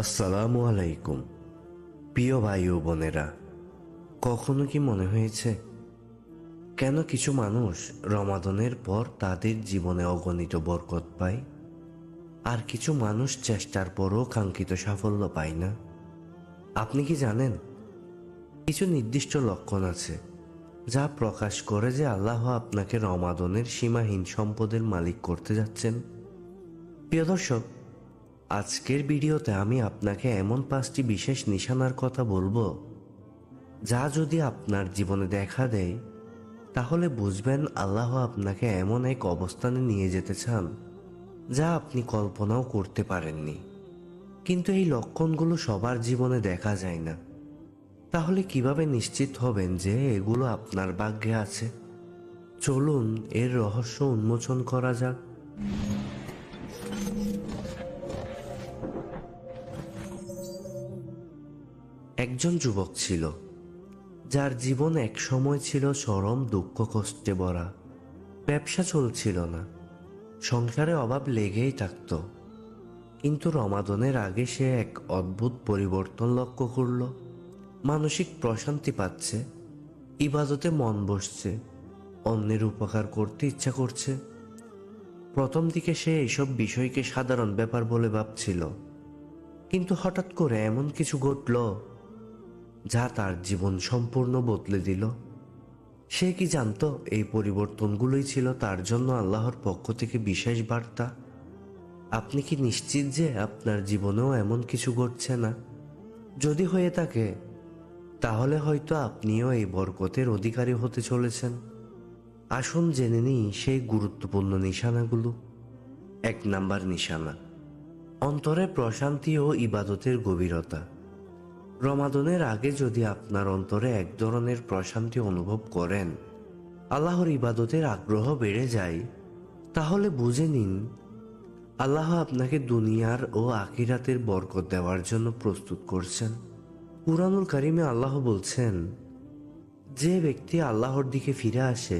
আসসালামু আলাইকুম। প্রিয় ভাই ও বোনেরা, কখনো কি মনে হয়েছে কেন কিছু মানুষ রমাদনের পর তাদের জীবনে অগণিত বরকত পায়, আর কিছু মানুষ চেষ্টার পরও কাঙ্ক্ষিত সাফল্য পায় না? আপনি কি জানেন? কিছু নির্দিষ্ট লক্ষণ আছে যা প্রকাশ করে যে আল্লাহ আপনাকে রমাদনের সীমাহীন সম্পদের মালিক করতে যাচ্ছেন। প্রিয় দর্শক, আজকের ভিডিওতে আমি আপনাকে এমন পাঁচটি বিশেষ নিশানার কথা বলব, যা যদি আপনার জীবনে দেখা দেয়, তাহলে বুঝবেন আল্লাহ আপনাকে এমন এক অবস্থানে নিয়ে যেতে চান, যা আপনি কল্পনাও করতে পারেননি। কিন্তু এই লক্ষণগুলো সবার জীবনে দেখা যায় না। তাহলে কীভাবে নিশ্চিত হবেন যে এগুলো আপনার ভাগ্যে আছে? চলুন, এর রহস্য উন্মোচন করা যাক। একজন যুবক ছিল, যার জীবন এক সময় ছিল চরম দুঃখ কষ্টে ভরা। ব্যবসা চলছিল না। সংসারে অভাব লেগেই থাকত। কিন্তু রমাদনের আগে সে এক অদ্ভুত পরিবর্তন লক্ষ্য করল। মানসিক প্রশান্তি পাচ্ছে, ইবাদতে মন বসছে, অন্যের উপকার করতে ইচ্ছা করছে। প্রথম দিকে সে এইসব বিষয়কে সাধারণ ব্যাপার বলে ভাবছিল। কিন্তু হঠাৎ করে এমন কিছু ঘটল যা তার জীবন সম্পূর্ণ বদলে দিল। সে কি জানতো, এই পরিবর্তনগুলোই ছিল তার জন্য আল্লাহর পক্ষ থেকে বিশেষ বার্তা? আপনি কি নিশ্চিত যে আপনার জীবনেও এমন কিছু ঘটছে না? যদি হয়ে থাকে তাহলে হয়তো আপনিও এই বরকতের অধিকারী হতে চলেছেন। আসুন জেনে নিই সেই গুরুত্বপূর্ণ নিশানাগুলো। এক নাম্বার নিশানা, অন্তরে প্রশান্তি ও ইবাদতের গভীরতা। রমাদনের আগে যদি আপনার অন্তরে এক ধরনের প্রশান্তি অনুভব করেন, আল্লাহর ইবাদতের আগ্রহ বেড়ে যায়, তাহলে বুঝে নিন, আল্লাহ আপনাকে দুনিয়ার ও আকিরাতের বরকত দেওয়ার জন্য প্রস্তুত করছেন। কুরআনুল কারিমে আল্লাহ বলছেন, যে ব্যক্তি আল্লাহর দিকে ফিরে আসে,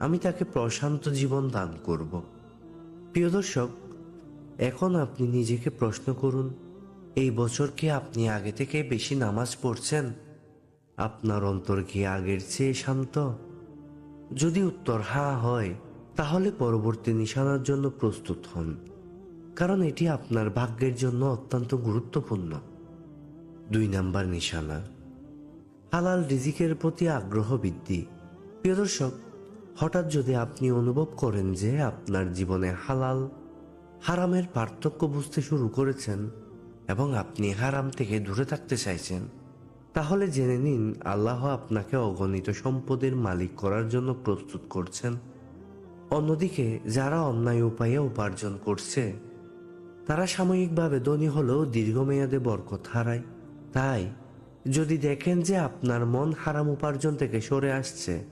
আমি তাকে প্রশান্ত জীবন দান করব। প্রিয় দর্শক, এখন আপনি নিজেকে প্রশ্ন করুন, এই বছর কি আপনি আগে থেকে বেশি নামাজ পড়ছেন? আপনার অন্তর কি আগের চেয়ে শান্ত? যদি উত্তর হ্যাঁ হয়, তাহলে পরবর্তী নিশানার জন্য প্রস্তুত হন, কারণ এটি আপনার ভাগ্যের জন্য অত্যন্ত গুরুত্বপূর্ণ। দুই নাম্বার নিশানা। হালাল রিজিকের প্রতি আগ্রহ বৃদ্ধি। প্রিয় দর্শক, হঠাৎ যদি আপনি অনুভব করেন যে আপনার জীবনে হালাল, হারামের পার্থক্য বুঝতে শুরু করেছেন এবং আপনি হারাম থেকে দূরে থাকতে চাইছেন, তাহলে জেনে নিন আল্লাহ আপনাকে অগণিত সম্পদের মালিক করার জন্য প্রস্তুত করছেন। অন্যদিকে, যারা অন্যায় উপায়ে উপার্জন করছে, তারা সাময়িকভাবে ধনী হলেও দীর্ঘমেয়াদে বরকত হারায়। তাই যদি দেখেন যে আপনার মন হারাম উপার্জন থেকে সরে আসছে,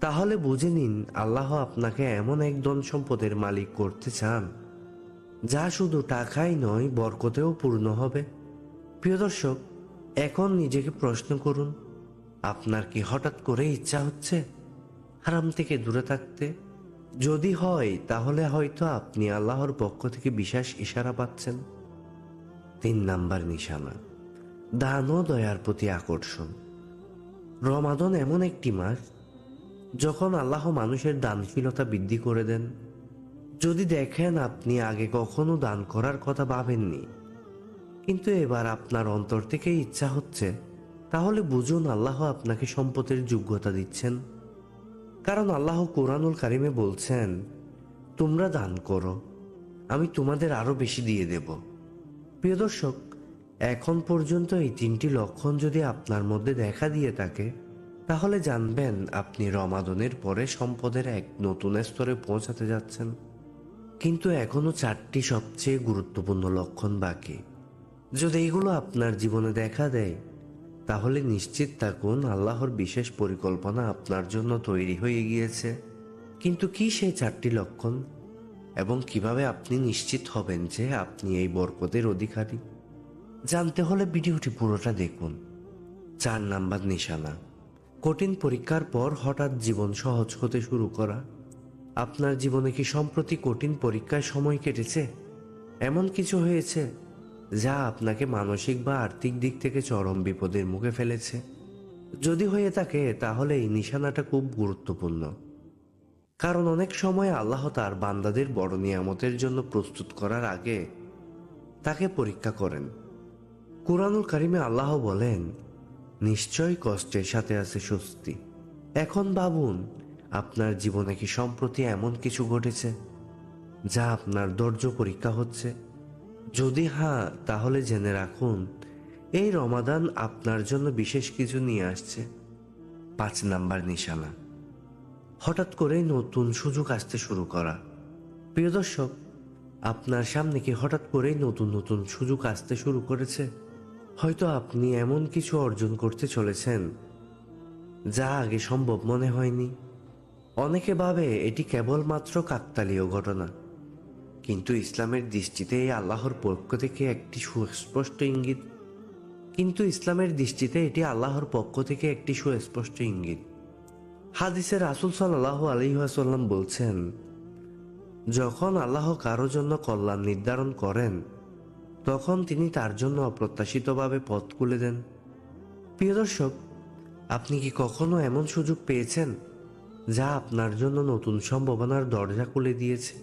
তাহলে বুঝে নিন আল্লাহ আপনাকে এমন এক ধন সম্পদের মালিক করতে চান, যা শুধু টাকাই নয়, বরকতেও পূর্ণ হবে। প্রিয় দর্শক, এখন নিজেকে প্রশ্ন করুন, আপনার কি হঠাৎ করে ইচ্ছা হচ্ছে হারাম থেকে দূরে থাকতে? যদি হয়, তাহলে হয়তো আপনি আল্লাহর পক্ষ থেকে বিশেষ ইশারা পাচ্ছেন। তিন নাম্বার নিশানা। দান ও দয়ার প্রতি আকর্ষণ। রমাদন এমন একটি মাস, যখন আল্লাহ মানুষের দানশীলতা বৃদ্ধি করে দেন। যদি দেখেন আপনি আগে কখনো দান করার কথা ভাবেননি, কিন্তু এবার আপনার অন্তর থেকে ইচ্ছা হচ্ছে, তাহলে বুঝুন আল্লাহ আপনাকে সম্পদের যোগ্যতা দিচ্ছেন। কারণ আল্লাহ কোরআনুল কারিমে বলছেন, তোমরা দান করো, আমি তোমাদের আরও বেশি দিয়ে দেব। প্রিয় দর্শক এখন পর্যন্ত এই তিনটি লক্ষণ যদি আপনার মধ্যে দেখা দিয়ে থাকে, তাহলে জানবেন আপনি রমাদনের পরে সম্পদের এক নতুন স্তরে পৌঁছাতে যাচ্ছেন। কিন্তু এখনও চারটি সবচেয়ে গুরুত্বপূর্ণ লক্ষণ বাকি। যদি এগুলো আপনার জীবনে দেখা দেয়, তাহলে নিশ্চিত থাকুন আল্লাহর বিশেষ পরিকল্পনা আপনার জন্য তৈরি হয়ে গিয়েছে। কিন্তু কি সেই চারটি লক্ষণ? এবং কীভাবে আপনি নিশ্চিত হবেন যে আপনি এই বরকতের অধিকারী? জানতে হলে ভিডিওটি পুরোটা দেখুন। চার নাম্বার নিশানা। কঠিন পরীক্ষার পর হঠাৎ জীবন সহজ হতে শুরু করা। আপনার জীবনে কি সম্প্রতি কঠিন পরীক্ষায় সময় কেটেছে? এমন কিছু হয়েছে যা আপনাকে মানসিক বা আর্থিক দিক থেকে চরম বিপদের মুখে ফেলেছে। যদি হয়ে থাকে, তাহলে এই নিশানাটা খুব গুরুত্বপূর্ণ। কারণ অনেক সময় আল্লাহ তার বান্দাদের বড় নিয়ামতের জন্য প্রস্তুত করার আগে তাকে পরীক্ষা করেন। কুরআনুল কারিমে আল্লাহ বলেন নিশ্চয় কষ্টের সাথে আছে স্বস্তি। এখন ভাবুন, আপনার জীবনে কি সম্প্রতি এমন কিছু ঘটেছে, যা আপনার ধৈর্য পরীক্ষা হচ্ছে? যদি হ্যাঁ তাহলে জেনে রাখুন, এই রমাদান আপনার জন্য বিশেষ কিছু নিয়ে আসছে। পাঁচ নাম্বার নিশানা। হঠাৎ করেই নতুন সুযোগ আসতে শুরু করা। প্রিয় দর্শক, আপনার সামনে কি হঠাৎ করেই নতুন নতুন সুযোগ আসতে শুরু করেছে? হয়তো আপনি এমন কিছু অর্জন করতে চলেছেন যা আগে সম্ভব মনে হয়নি। অনেকে ভাবে এটি কেবলমাত্র কাকতালীয় ঘটনা। কিন্তু ইসলামের দৃষ্টিতে এই আল্লাহর পক্ষ থেকে একটি সুস্পষ্ট ইঙ্গিত। কিন্তু ইসলামের দৃষ্টিতে এটি আল্লাহর পক্ষ থেকে একটি সুস্পষ্ট ইঙ্গিত। হাদিসে রাসুল সাল্লাহ আলহিহাসাল্লাম বলছেন, যখন আল্লাহ কারও জন্য কল্যাণ নির্ধারণ করেন তখন তিনি তার জন্য অপ্রত্যাশিতভাবে পথ খুলে দেন। প্রিয় দর্শক, আপনি কি কখনো এমন সুযোগ পেয়েছেন যা আপনার জন্য নতুন সম্ভাবনার দরজা খুলে দিয়েছে?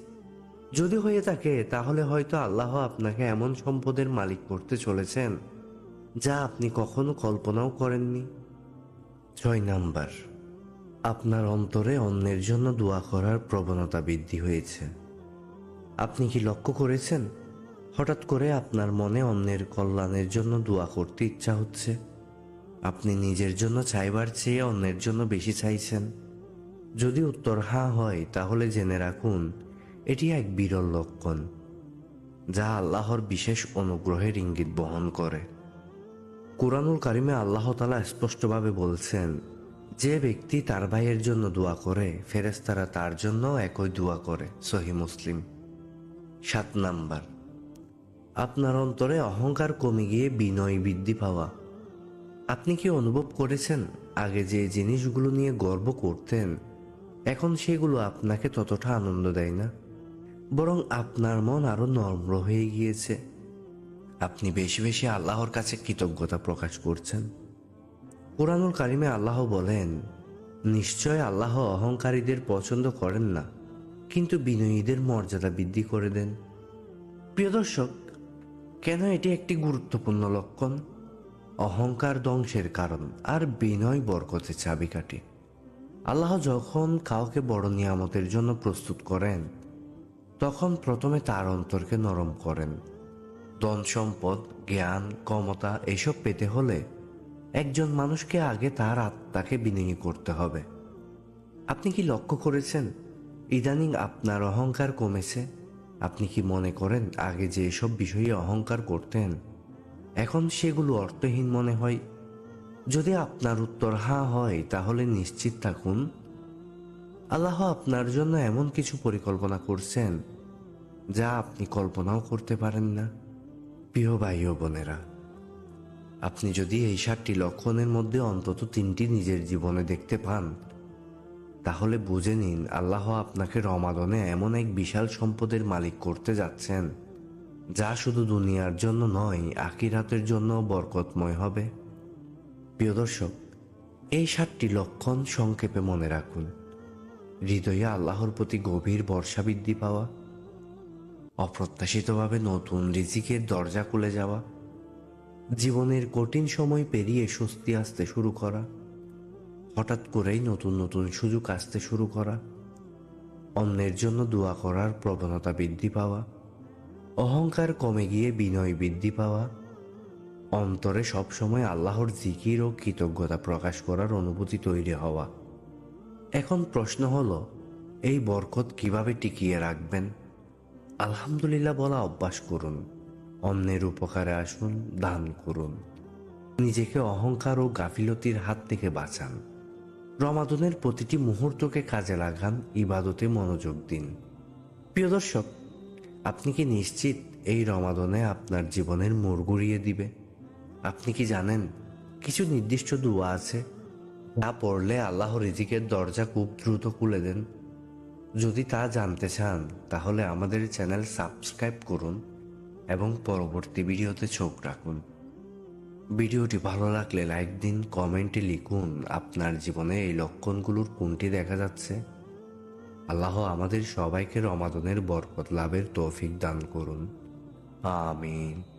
যদি হয়ে থাকে, তাহলে হয়তো আল্লাহ আপনাকে এমন সম্পদের মালিক করতে চলেছেন যা আপনি কখনো কল্পনাও করেননি। ছয় নাম্বার, আপনার অন্তরে অন্যের জন্য দোয়া করার প্রবণতা বৃদ্ধি হয়েছে। আপনি কি লক্ষ্য করেছেন হঠাৎ করে আপনার মনে অন্যের কল্যাণের জন্য দোয়া করতে ইচ্ছা হচ্ছে। আপনি নিজের জন্য চাইবার চেয়ে অন্যের জন্য বেশি চাইছেন। যদি উত্তর হ্যাঁ হয়, তাহলে জেনে রাখুন, এটি এক বিরল লক্ষণ, যা আল্লাহর বিশেষ অনুগ্রহের ইঙ্গিত বহন করে। কোরআনুল কারিমে আল্লাহ তালা স্পষ্টভাবে বলছেন, যে ব্যক্তি তার ভাইয়ের জন্য দোয়া করে ফেরেস্তারা তার জন্য একই দোয়া করে সহি মুসলিম। সাত নাম্বার। আপনার অন্তরে অহংকার কমে গিয়ে বিনয় বৃদ্ধি পাওয়া। আপনি কি অনুভব করেছেন আগে যে জিনিসগুলো নিয়ে গর্ব করতেন, এখন সেগুলো আপনাকে ততটা আনন্দ দেয় না? বরং আপনার মন আরও নম্র হয়ে গিয়েছে। আপনি বেশি বেশি আল্লাহর কাছে কৃতজ্ঞতা প্রকাশ করছেন। কোরআনুল কারিমে আল্লাহ বলেন, নিশ্চয় আল্লাহ অহংকারীদের পছন্দ করেন না, কিন্তু বিনয়ীদের মর্যাদা বৃদ্ধি করে দেন। প্রিয় দর্শক কেন এটি একটি গুরুত্বপূর্ণ লক্ষণ? অহংকার ধ্বংসের কারণ আর বিনয় বরকতে চাবিকাঠি। আল্লাহ যখন কাউকে বড় নিয়ামতের জন্য প্রস্তুত করেন, তখন প্রথমে তার অন্তরকে নরম করেন। ধন সম্পদ, জ্ঞান, ক্ষমতা এসব পেতে হলে একজন মানুষকে আগে তার আত্মাকে বিনয়ী করতে হবে। আপনি কি লক্ষ্য করেছেন? ইদানিং আপনার অহংকার কমেছে। আপনি কি মনে করেন আগে যে এসব বিষয়ে অহংকার করতেন? এখন সেগুলো অর্থহীন মনে হয়। যদি আপনার উত্তর হ্যাঁ হয়, তাহলে নিশ্চিত থাকুন। আল্লাহ আপনার জন্য এমন কিছু পরিকল্পনা করছেন, যা আপনি কল্পনাও করতে পারেন না। প্রিয় ভাই ও বোনেরা, আপনি যদি এই সাতটি লক্ষণের মধ্যে অন্তত তিনটি নিজের জীবনে দেখতে পান তাহলে বুঝে নিন, আল্লাহ আপনাকে রমাদনে এমন এক বিশাল সম্পদের মালিক করতে যাচ্ছেন, যা শুধু দুনিয়ার জন্য নয় আকিরাতের জন্য বরকতময় হবে। প্রিয় দর্শক, এই সাতটি লক্ষণ সংক্ষেপে মনে রাখুন। হৃদয়ে আল্লাহর প্রতি গভীর বর্ষা বৃদ্ধি পাওয়া, অপ্রত্যাশিতভাবে নতুন রিজিকের দরজা খুলে যাওয়া, জীবনের কঠিন সময় পেরিয়ে স্বস্তি আসতে শুরু করা হঠাৎ করেই নতুন নতুন সুযোগ আসতে শুরু করা, অন্যের জন্য দোয়া করার প্রবণতা বৃদ্ধি পাওয়া, অহংকার কমে গিয়ে বিনয় বৃদ্ধি পাওয়া, অন্তরে সবসময় আল্লাহর জিকির ও কৃতজ্ঞতা প্রকাশ করার অনুভূতি তৈরি হওয়া। এখন প্রশ্ন হলো, এই বরকত কীভাবে টিকিয়ে রাখবেন? আলহামদুলিল্লাহ বলা অভ্যাস করুন, অন্যের উপকারে আসুন, দান করুন। নিজেকে অহংকার ও গাফিলতির হাত থেকে বাঁচান। রমাদনের প্রতিটি মুহূর্তকে কাজে লাগান ইবাদতে মনোযোগ দিন। প্রিয় দর্শক, আপনি কি নিশ্চিত এই রমাদনে আপনার জীবনের মোড় ঘুরিয়ে দিবে? আপনি কি জানেন কিছু নির্দিষ্ট দোয়া আছে? যা পড়লে আল্লাহ রিজিকের দরজা খুব দ্রুত খুলে দেন। যদি তা জানতে চান, তাহলে আমাদের চ্যানেল সাবস্ক্রাইব করুন এবং পরবর্তী ভিডিওতে চোখ রাখুন। ভিডিওটি ভালো লাগলে লাইক দিন, কমেন্টে লিখুন আপনার জীবনে এই লক্ষণগুলোর কোনটি দেখা যাচ্ছে। আল্লাহ আমাদের সবাইকে রমাদনের বরকত লাভের তৌফিক দান করুন। আমিন।